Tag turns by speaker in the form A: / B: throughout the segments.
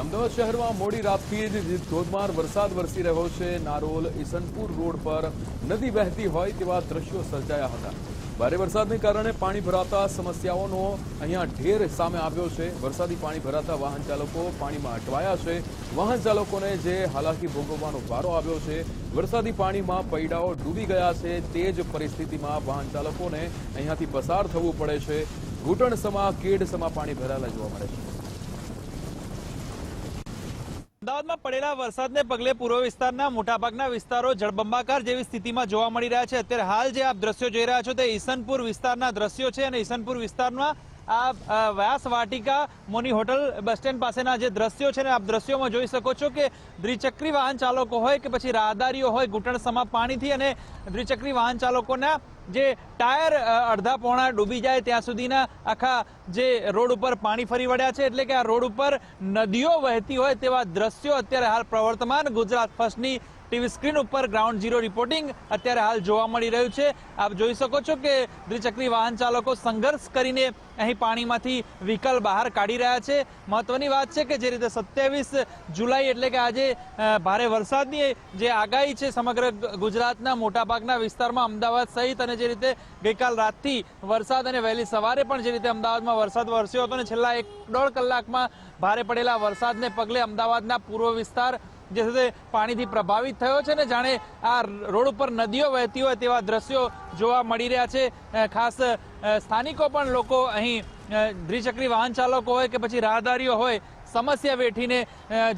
A: અમદાવાદ શહેરમાં મોડી રાતથી જ ધોધમાર વરસાદ વરસી રહ્યો છે. નારોલ ઈસનપુર રોડ પર નદી વહેતી હોય તેવા દ્રશ્યો સર્જાયા હતા. ભારે વરસાદને કારણે પાણી ભરાતા સમસ્યાઓનો અહીંયા ઢેર સામે આવ્યો છે. વરસાદી પાણી ભરાતા વાહન ચાલકો પાણીમાં અટવાયા છે. વાહન ચાલકોને જે હાલાકી ભોગવવાનો વારો આવ્યો છે, વરસાદી પાણીમાં પૈડાઓ ડૂબી ગયા છે. તે જ પરિસ્થિતિમાં વાહન ચાલકોને અહીંયાથી પસાર થવું પડે છે. ઘૂંટણ સમા, કેડ સમા પાણી ભરાયેલા જોવા મળે છે.
B: અમદાવાદમાં પડેલા વરસાદને પગલે પૂર્વ વિસ્તારના મોટાભાગના વિસ્તારો જળબંબાકાર જેવી સ્થિતિમાં જોવા મળી રહ્યા છે. અત્યારે હાલ જે આપ દ્રશ્યો જોઈ રહ્યા છો તે ઈસનપુર વિસ્તારના દ્રશ્યો છે અને ઈસનપુર વિસ્તારમાં આ વ્યાસ વાટિકા મોની હોટલ બસ સ્ટેન્ડ પાસેના જે દ્રશ્યો છે ને આપ દ્રશ્યોમાં જોઈ શકો છો કે દ્વિચક્રી વાહન ચાલકો હોય કે પછી રાહદારીઓ હોય, ઘૂંટણ સમા પાણીથી અને દ્વિચક્રી વાહન ચાલકોના જે ટાયર અડધા પોણા ડૂબી જાય ત્યાં સુધીના આખા જે રોડ ઉપર પાણી ફરી વળ્યા છે, એટલે કે આ રોડ ઉપર નદીઓ વહેતી હોય તેવા દ્રશ્યો અત્યારે હાલ પ્રવર્તમાન ગુજરાત ફર્સ્ટની ટીવી સ્ક્રીન ઉપર ગ્રાઉન્ડ ઝીરો રિપોર્ટિંગ અત્યારે હાલ જોવા મળી રહ્યું છે. આપ જોઈ શકો છો કે દ્વિચક્રી વાહન ચાલકો સંઘર્ષ કરીને અહીં પાણીમાંથી વ્હીકલ બહાર કાઢી રહ્યા છે. મહત્વની વાત છે કે જે રીતે સત્યાવીસ જુલાઈ એટલે કે આજે ભારે વરસાદની જે આગાહી છે સમગ્ર ગુજરાતના મોટાભાગના વિસ્તારમાં અમદાવાદ સહિત અને જે રીતે ગઈકાલ રાતથી વરસાદ અને વહેલી સવારે પણ જે રીતે અમદાવાદમાં વરસાદ વરસ્યો હતો અને છેલ્લા એક દોઢ કલાકમાં ભારે પડેલા વરસાદને પગલે અમદાવાદના પૂર્વ વિસ્તાર જે છે પાણીથી પ્રભાવિત થયો છે ને જાણે આ રોડ ઉપર નદીઓ વહેતી હોય તેવા દ્રશ્યો જોવા મળી રહ્યા છે. ખાસ સ્થાનિકો પણ લોકો અહીં દ્વિચક્રી વાહન ચાલકો હોય કે પછી રાહદારીઓ હોય, સમસ્યા વેઠીને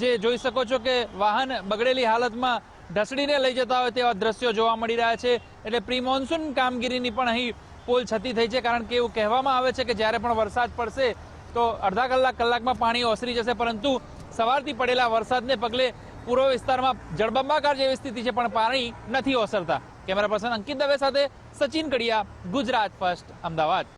B: જે જોઈ શકો છો કે વાહન બગડેલી હાલતમાં ઢસડીને લઈ જતા હોય તેવા દ્રશ્યો જોવા મળી રહ્યા છે. એટલે પ્રી મોન્સૂન કામગીરીની પણ અહીં પોલ છતી થઈ છે. કારણ કે એવું કહેવામાં આવે છે કે જ્યારે પણ વરસાદ પડશે તો અડધા કલાક કલાકમાં પાણી ઓસરી જશે. પરંતુ સવારથી પડેલા વરસાદને પગલે પૂર્વ વિસ્તારમાં જળબંબાકાર જેવી સ્થિતિ છે, પણ પાણી નથી ઓસરતા. કેમેરા પર્સન અંકિત દવે સાથે સચિન કડિયા, ગુજરાત ફર્સ્ટ, અમદાવાદ.